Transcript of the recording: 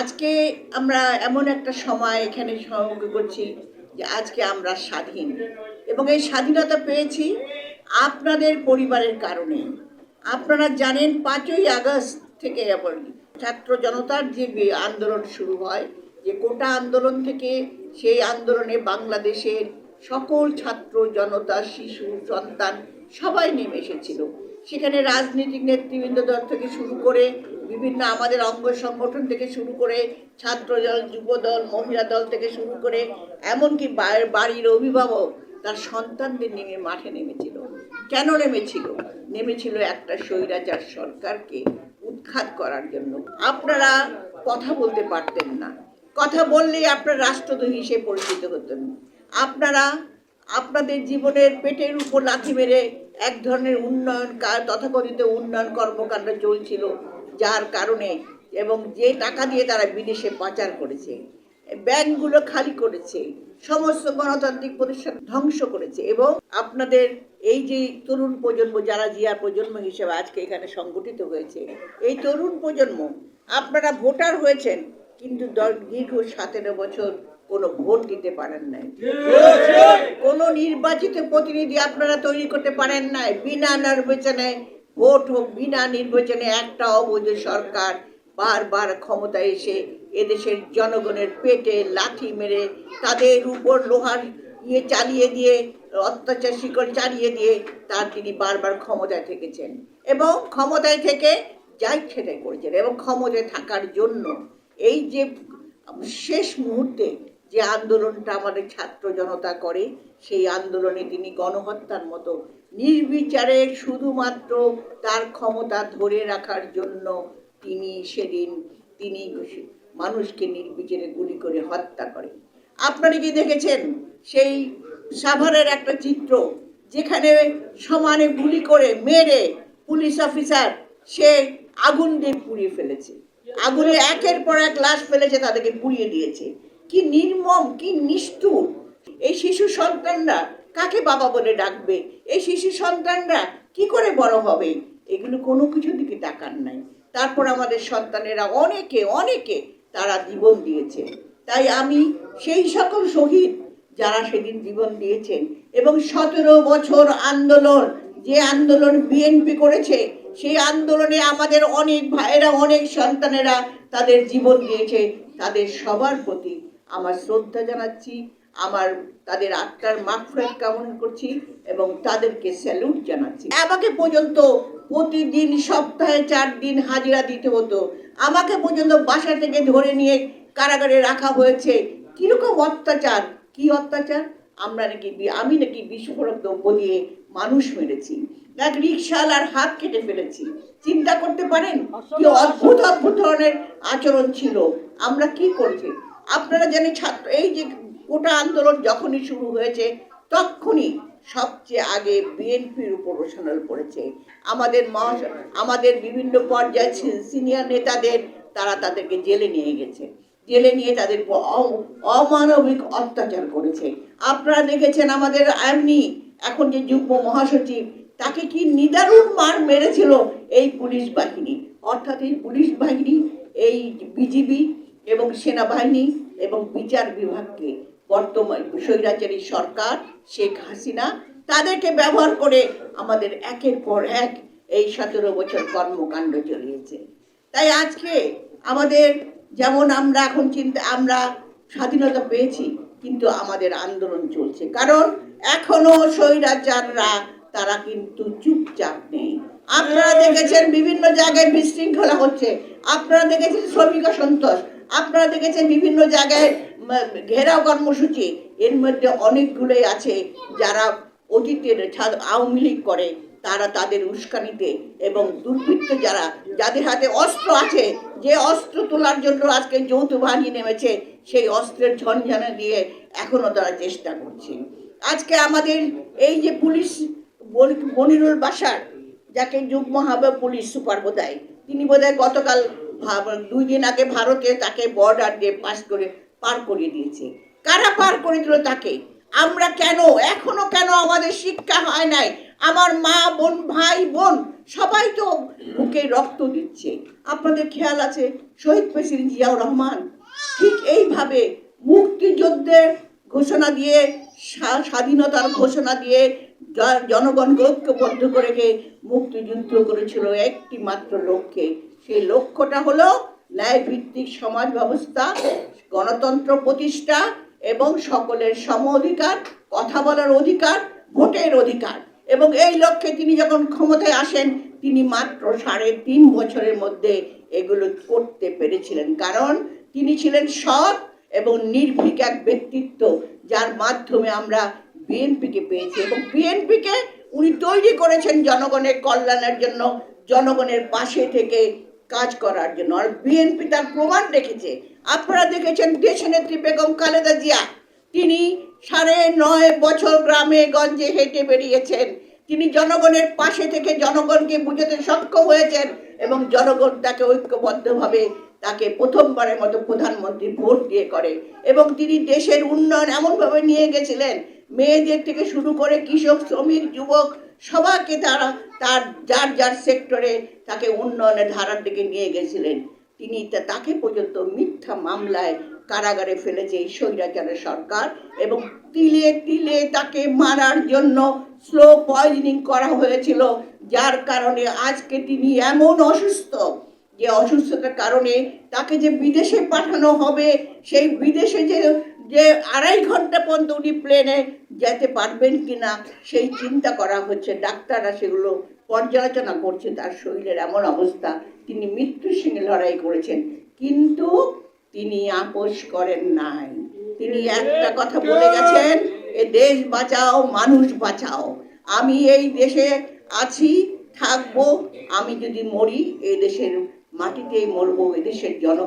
আজকে আমরা এমন একটা সময় এখানে সমবেত করছি যে আজকে আমরা স্বাধীন। এবং এই স্বাধীনতা পেয়েছি আপনাদের পরিবারের কারণে। আপনারা জানেন পাঁচই আগস্ট থেকে ছাত্র জনতার যে আন্দোলন শুরু হয়, যে কোটা আন্দোলন থেকে সেই আন্দোলনে বাংলাদেশের সকল ছাত্র, জনতা, শিশু, সন্তান সবাই নেমে এসেছিল। সেখানে রাজনৈতিক নেতৃবৃন্দ দল থেকে শুরু করে বিভিন্ন আমাদের অঙ্গ সংগঠন থেকে শুরু করে ছাত্র দল যুব দল মহিলা দল থেকে শুরু করে এমনকি বাড়ির অভিভাবক তার সন্তানদের নিয়ে মাঠে নেমেছিল। কেন নেমেছিল? নেমেছিল একটা স্বৈরাচার সরকারকে উৎখাত করার জন্য। আপনারা কথা বলতে পারতেন না। কথা বললেই আপনার রাষ্ট্রদ্রোহী হিসেবে পরিচিত হতেন। আপনারা আপনাদের জীবনের পেটের উপর লাথি মেরে এক ধরনের উন্নয়ন তথাকথিত উন্নয়ন কর্মকাণ্ড চলছিল, যার কারণে এবং যে টাকা দিয়ে তারা বিদেশে পাচার করেছে, ব্যাংকগুলো খালি করেছে, সমস্ত গণতান্ত্রিক প্রতিষ্ঠান ধ্বংস করেছে এবং আপনাদের এই যে তরুণ প্রজন্ম, যারা জিয়া প্রজন্ম হিসেবে আজকে এখানে সংগঠিত হয়েছে, এই তরুণ প্রজন্ম, আপনারা ভোটার হয়েছেন, কিন্তু দীর্ঘ সতেরো বছর কোনো ভোট দিতে পারেন নাই। কোনো নির্বাচিত প্রতিনিধি আপনারা তৈরি করতে পারেন না বিনা নির্বাচনে ভোট হোক, বিনা নির্বাচনে একটা অবৈধ সরকার বারবার ক্ষমতায় এসে এদেশের জনগণের পেটে লাথি মেরে তাদের উপর লোহার ইয়ে চালিয়ে দিয়ে, অত্যাচার শিকড় চালিয়ে দিয়ে তার তিনি বারবার ক্ষমতায় থেকেছেন। এবং ক্ষমতায় থেকে যাই সেটাই করেছেন এবং ক্ষমতায় থাকার জন্য এই যে শেষ মুহূর্তে যে আন্দোলনটা আমাদের ছাত্র জনতা করে, সেই আন্দোলনে তিনি গণহত্যার মতো নির্বিচারে শুধুমাত্র তার ক্ষমতা ধরে রাখার জন্য তিনি সেদিন তিনি মানুষকে নির্বিচারে গুলি করে হত্যা করে আপনারা কি দেখেছেন? সেই সাভারের একটা চিত্র যেখানে সমানে গুলি করে মেরে পুলিশ অফিসার, সে আগুন দিয়ে পুড়িয়ে ফেলেছে। আগুনে একের পর এক লাশ ফেলেছে, তাদেরকে পুড়িয়ে দিয়েছে। কি নির্মম, কি নিষ্ঠুর। এই শিশু সন্তানরা কাকে বাবা বলে ডাকবে? এই শিশু সন্তানরা কি করে বড় হবে? এগুলো কোনো কিছুর দিকে তাকান নাই। তারপর আমাদের সন্তানেরা অনেকে অনেকে তারা জীবন দিয়েছে। তাই আমি সেই সকল শহীদ যারা সেদিন জীবন দিয়েছেন এবং সতেরো বছর আন্দোলন, যে আন্দোলন বিএনপি করেছে, সেই আন্দোলনে আমাদের অনেক ভাইয়েরা, অনেক সন্তানেরা তাদের জীবন দিয়েছে। তাদের সবার প্রতি আমার শ্রদ্ধা জানাচ্ছি, আমার, তাদের আত্মার মাফরাত কামনা করছি এবং তাদেরকে স্যালুট জানাচ্ছি। আমাকে পর্যন্ত প্রতিদিন সপ্তাহে চার দিন হাজিরা দিতে হতো। আমাকে পর্যন্ত বাসা থেকে ধরে নিয়ে কারাগারে রাখা হয়েছে। কীরকম অত্যাচার? কি অত্যাচার? আমরা নাকি আমি নাকি বিস্ফোরক দ্রব্য দিয়ে মানুষ মেরেছি। এক রিক্সাওয়ালার হাত কেটে ফেলেছি। চিন্তা করতে পারেন? কি অদ্ভুত অদ্ভুত ধরনের আচরণ ছিল। আমরা কি করছি? আপনারা জানেন ছাত্র, এই যে গোটা আন্দোলন যখনই শুরু হয়েছে, তখনই সবচেয়ে আগে বিএনপির উপর রোশনাল পড়েছে। আমাদের আমাদের বিভিন্ন পর্যায়ে সিনিয়র নেতাদের, তারা তাদেরকে জেলে নিয়ে গেছে। জেলে নিয়ে তাদের অমানবিক অত্যাচার করেছে। আপনারা দেখেছেন আমাদের এমনি এখন যে যুগ্ম মহাসচিব, তাকে কি নিদারুণ মার মেরেছিল এই পুলিশ বাহিনী। অর্থাৎ এই পুলিশ বাহিনী, এই বিজিবি এবং সেনাবাহিনী এবং বিচার বিভাগকে বর্তমান স্বৈরাচারী সরকার শেখ হাসিনা তাদেরকে ব্যবহার করে আমাদের একের পর এক এই সতেরো বছর কর্মকাণ্ড চলিয়েছে। তাই আজকে আমাদের যেমন আমরা এখন চিন্তা, আমরা স্বাধীনতা পেয়েছি, কিন্তু আমাদের আন্দোলন চলছে। কারণ এখনও স্বৈরাচাররা, তারা কিন্তু চুপচাপ নেই। আপনারা দেখেছেন বিভিন্ন জায়গায় বিশৃঙ্খলা হচ্ছে। আপনারা দেখেছেন শ্রমিক সন্তোষ আপনারা দেখেছেন বিভিন্ন জায়গায় ঘেরাও কর্মসূচি। এর মধ্যে অনেকগুলোই আছে যারা অতীতের আওয়ামী লীগ করে, তারা তাদের উস্কানিতে এবং দুর্বৃত্ত যারা, যাদের হাতে অস্ত্র আছে, যে অস্ত্র তোলার জন্য আজকে যৌথ বাহিনী নেমেছে, সেই অস্ত্রের ঝনঝনা দিয়ে এখনও তারা চেষ্টা করছে। আজকে আমাদের এই যে পুলিশ মনিরুল বাসার, যাকে যুগ্ম হবে পুলিশ সুপার বোধহয়, তিনি বোধহয় গতকাল দুই দিন আগে ভারতে তাকে বর্ডার দিয়ে পাস করে পার করিয়ে দিয়েছে। কারা পার করে দিল তাকে? আমরা কেন? এখনও কেন আমাদের শিক্ষা হয় নাই? আমার মা বোন, ভাই বোন, সবাই তো বুকে রক্ত দিচ্ছে। আপনাদের খেয়াল আছে? শহীদ প্রেসিডেন্ট জিয়াউর রহমান ঠিক এইভাবে মুক্তিযুদ্ধের ঘোষণা দিয়ে স্বা- স্বাধীনতার ঘোষণা দিয়ে জনগণকে ঐক্যবদ্ধ করে মুক্তিযুদ্ধ করেছিল একটি মাত্র লক্ষ্যে সেই লক্ষ্যটা হলো ন্যায়ভিত্তিক সমাজ ব্যবস্থা, গণতন্ত্র প্রতিষ্ঠা এবং সকলের সম অধিকার, কথা বলার অধিকার, ভোটের অধিকার। এবং এই লক্ষ্যে তিনি যখন ক্ষমতায় আসেন, তিনি মাত্র সাড়ে তিন বছরের মধ্যে এগুলো করতে পেরেছিলেন। কারণ তিনি ছিলেন সৎ এবং নির্ভীক এক ব্যক্তিত্ব, যার মাধ্যমে আমরা বিএনপিকে পেয়েছি। এবং বিএনপিকে উনি তৈরি করেছেন জনগণের কল্যাণের জন্য, জনগণের পাশে থেকে কাজ করার জন্য। আর বিএনপি তার প্রমাণ রেখেছে। আপনারা দেখেছেন দেশনেত্রী বেগম খালেদা জিয়া। তিনি সাড়ে নয় বছর গ্রামে গঞ্জে হেঁটে বেরিয়েছেন। তিনি জনগণের পাশে থেকে জনগণকে বুঝাতে সক্ষম হয়েছেন এবং জনগণ তাকে ঐক্যবদ্ধভাবে তাকে প্রথমবারের মতো প্রধানমন্ত্রী ভোট দিয়ে করে এবং তিনি দেশের উন্নয়ন এমনভাবে নিয়ে গেছিলেন, মেয়েদের থেকে শুরু করে কৃষক, শ্রমিক, যুবক সবাইকে তারা তার, যার যার সেক্টরে তাকে উন্নয়নের ধারার দিকে নিয়ে গেছিলেন। তিনি তাকে পর্যন্ত মিথ্যা মামলায় কারাগারে ফেলেছে এই স্বৈরাচারের সরকার এবং তিলে তিলে তাকে মারার জন্য স্লো পয়জনিং করা হয়েছিল, যার কারণে আজকে তিনি এমন অসুস্থ যে অসুস্থতার কারণে তাকে যে বিদেশে পাঠানো হবে, সেই বিদেশে যে যে আড়াই ঘণ্টা পর্যন্ত উনি প্লেনে যেতে পারবেন কিনা সেই চিন্তা করা হচ্ছে। ডাক্তাররা সেগুলো পর্যালোচনা করছে, তার শরীরের এমন অবস্থা। তিনি মৃত্যুর সঙ্গে লড়াই করেছেন, কিন্তু তিনি আপোষ করেন নাই। তিনি একটা কথা বলে গেছেন, এ দেশ বাঁচাও, মানুষ বাঁচাও। আমি এই দেশে আছি, থাকব। আমি যদি মরি এই দেশের মাটিতেই মরবো এদেশের জন